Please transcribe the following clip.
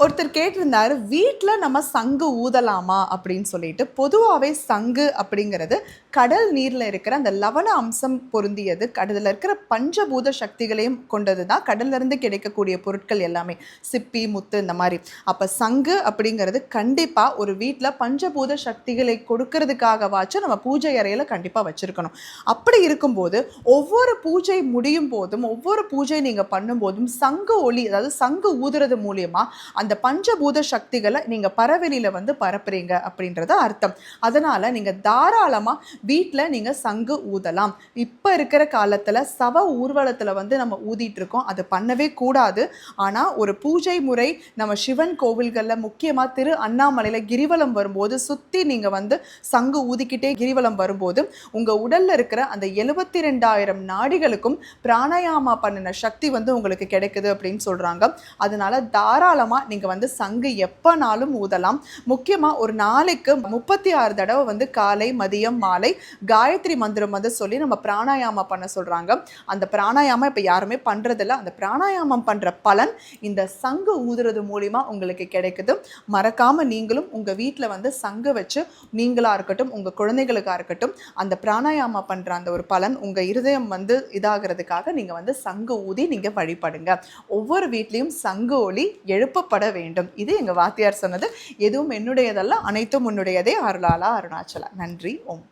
ஒருத்தர் கேட்டிருந்தாரு வீட்டில் நம்ம சங்கு ஊதலாமா? அப்படின்னு சொல்லிட்டு பொதுவாகவே சங்கு அப்படிங்கிறது கடல் நீரில் இருக்கிற அந்த லவண அம்சம் பொருந்தியது. கடலில் இருக்கிற பஞ்சபூத சக்திகளையும் கொண்டது தான் கடல்லேருந்து கிடைக்கக்கூடிய பொருட்கள் எல்லாமே. சிப்பி முத்து இந்த மாதிரி. அப்போ சங்கு அப்படிங்கிறது கண்டிப்பாக ஒரு வீட்டில் பஞ்சபூத சக்திகளை கொடுக்கறதுக்காகவாச்சும் நம்ம பூஜை அறையில் கண்டிப்பாக வச்சுருக்கணும். அப்படி இருக்கும்போது ஒவ்வொரு பூஜை முடியும் போதும் ஒவ்வொரு பூஜை நீங்கள் பண்ணும்போதும் சங்கு ஒளி அதாவது சங்கு ஊதுறது மூலியமாக அந்த பஞ்சபூத சக்திகளை நீங்கள் பரவெளியில் வந்து பரப்புறீங்க அப்படின்றது அர்த்தம். அதனால் நீங்கள் தாராளமாக வீட்டில் நீங்கள் சங்கு ஊதலாம். இப்போ இருக்கிற காலத்தில் சவ ஊர்வலத்தில் வந்து நம்ம ஊதிட்டு இருக்கோம். அது பண்ணவே கூடாது. ஆனால் ஒரு பூஜை முறை நம்ம சிவன் கோவில்களில் முக்கியமாக திரு அண்ணாமலையில் கிரிவலம் வரும்போது சுற்றி நீங்கள் வந்து சங்கு ஊதிக்கிட்டே கிரிவலம் வரும்போது உங்கள் உடலில் இருக்கிற அந்த எழுபத்தி ரெண்டாயிரம் நாடிகளுக்கும் பிராணாயாமா பண்ணின சக்தி வந்து உங்களுக்கு கிடைக்குது அப்படின்னு சொல்கிறாங்க அதனால தாராளமாக நீங்கள் வந்து சங்கு எப்போனாலும் ஊதலாம். முக்கியமாக ஒரு நாளைக்கு முப்பத்தி ஆறு தடவை வந்து காலை மதியம் மாலை காயத்ரி மந்திரம் வந்து சொல்லி நம்ம பிராணாயாமம் பண்ண சொல்கிறாங்க அந்த பிராணாயாமம் இப்போ யாருமே பண்ணுறதில்ல அந்த பிராணாயாமம் பண்ணுற பலன் இந்த சங்கு ஊதுறது மூலிமா உங்களுக்கு கிடைக்குது. மறக்காமல் நீங்களும் உங்கள் வீட்டில் வந்து சங்கு வச்சு நீங்களாக இருக்கட்டும் உங்கள் குழந்தைகளுக்காக இருக்கட்டும் அந்த பிராணாயாமம் பண்ணுற அந்த ஒரு பலன் உங்கள் இருதயம் வந்து இதாகிறதுக்காக நீங்கள் வந்து சங்கு ஊதி நீங்கள் வழிபடுங்க. ஒவ்வொரு வீட்லேயும் சங்கு ஒளி எழுப்பப்பட வேண்டும். இது எங்கள் வாத்தியார் சொன்னது எதுவும் என்னுடையதல்ல அனைத்தும் உன்னுடையதே அருளாலா அருணாச்சலா. நன்றி ஓம்.